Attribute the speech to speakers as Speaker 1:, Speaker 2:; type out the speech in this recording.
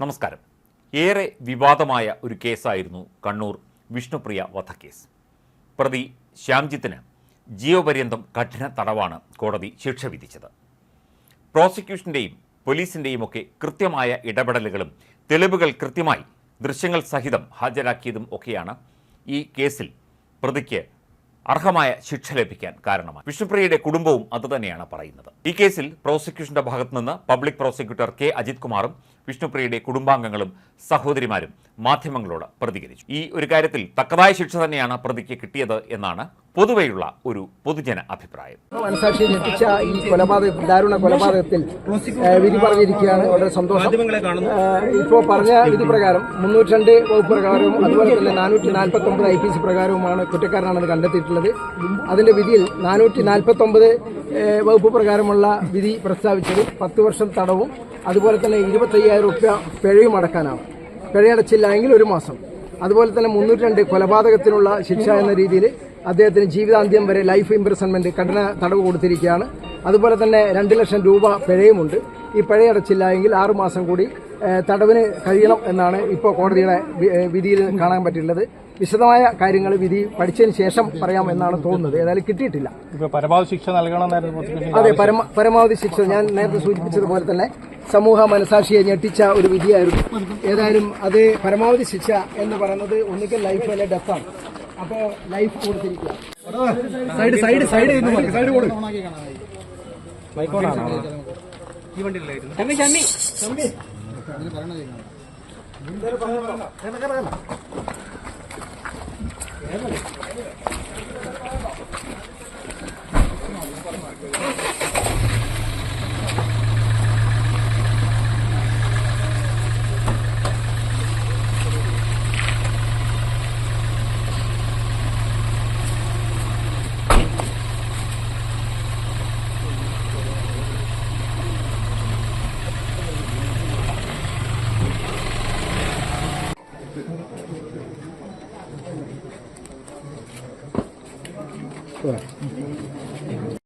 Speaker 1: നമസ്കാരം. ഏറെ വിവാദമായ ഒരു കേസായിരുന്നു കണ്ണൂർ വിഷ്ണുപ്രിയ വധക്കേസ്. പ്രതി ശ്യാംജിത്തിന് ജീവപര്യന്തം കഠിന തടവാണ് കോടതി ശിക്ഷ വിധിച്ചത്. പ്രോസിക്യൂഷന്റെയും പോലീസിന്റെയും ഒക്കെ കൃത്യമായ ഇടപെടലുകളും തെളിവുകൾ കൃത്യമായി ദൃശ്യങ്ങൾ സഹിതം ഹാജരാക്കിയതും ഒക്കെയാണ് ഈ കേസിൽ പ്രതിക്ക് അർഹമായ ശിക്ഷ ലഭിക്കാൻ കാരണമായി. വിഷ്ണുപ്രിയയുടെ കുടുംബവും അതുതന്നെയാണ് പറയുന്നത്. ഈ കേസിൽ പ്രോസിക്യൂഷന്റെ ഭാഗത്തു നിന്ന് പബ്ലിക് പ്രോസിക്യൂട്ടർ കെ. അജിത് കുമാറും വിഷ്ണുപ്രിയയുടെ കുടുംബാംഗങ്ങളും സഹോദരിമാരും മാധ്യമങ്ങളോട് പ്രതികരിച്ചു. ഈ ഒരു കാര്യത്തിൽ തക്കതായ ശിക്ഷ തന്നെയാണ് പ്രതിക്ക് കിട്ടിയത് എന്നാണ് പൊതുവെയുള്ള ഒരു പൊതുജന അഭിപ്രായം.
Speaker 2: മനസാക്ഷി ഞെട്ടിച്ച ഈ കൊലപാതക ദാരുണ കൊലപാതകത്തിൽ വിധി പറഞ്ഞിരിക്കുകയാണ്. വളരെ സന്തോഷം. ഇപ്പോൾ പറഞ്ഞ വിധി പ്രകാരം മുന്നൂറ്റി രണ്ട് വകുപ്പ് പ്രകാരവും അതുപോലെ തന്നെ നാനൂറ്റി നാൽപ്പത്തി ഒമ്പത് ഐ പി സി പ്രകാരവുമാണ് കുറ്റക്കാരനാണെന്ന് കണ്ടെത്തിയിട്ടുള്ളത്. അതിന്റെ വിധിയിൽ നാനൂറ്റി നാൽപ്പത്തി ഒമ്പത് വകുപ്പ് പ്രകാരമുള്ള വിധി പ്രസ്താവിച്ചത് പത്ത് വർഷം തടവും അതുപോലെ തന്നെ ഇരുപത്തയ്യായിരം റുപ്യ പിഴയും അടക്കാനാണ്. പിഴയടച്ചില്ല എങ്കിൽ ഒരു മാസം. അതുപോലെ തന്നെ മുന്നൂറ്റി രണ്ട് കൊലപാതകത്തിനുള്ള ശിക്ഷ എന്ന രീതിയിൽ അദ്ദേഹത്തിന് ജീവിതാന്ത്യം വരെ ലൈഫ് ഇംപ്രസൺമെന്റ് കഠിന തടവ് കൊടുത്തിരിക്കുകയാണ്. അതുപോലെ തന്നെ രണ്ട് ലക്ഷം രൂപ പിഴയുമുണ്ട്. ഈ പിഴയടച്ചില്ല എങ്കിൽ ആറുമാസം കൂടി തടവിന് കഴിയണം എന്നാണ് ഇപ്പോൾ കോടതിയുടെ വിധിയിൽ കാണാൻ പറ്റിയിട്ടുള്ളത്. വിശദമായ കാര്യങ്ങൾ വിധി പഠിച്ചതിന് ശേഷം പറയാം എന്നാണ് തോന്നുന്നത്. ഏതായാലും കിട്ടിയിട്ടില്ല.
Speaker 3: പരമാവധി ശിക്ഷ നൽകണമെന്നായിരുന്നു
Speaker 2: അതെ പരമാവധി ശിക്ഷ ഞാൻ നേരത്തെ സൂചിപ്പിച്ചതുപോലെ തന്നെ സമൂഹ മനസാക്ഷിയെ ഞെട്ടിച്ച ഒരു വിധിയായിരുന്നു. ഏതായാലും അത് പരമാവധി ശിക്ഷ എന്ന് പറയുന്നത് ഒന്നുകിൽ ലൈഫ് അല്ലെ ഡെത്താണ് അപ്പോ life കൊടുത്തിരിക്കുക. Side side side side Sure.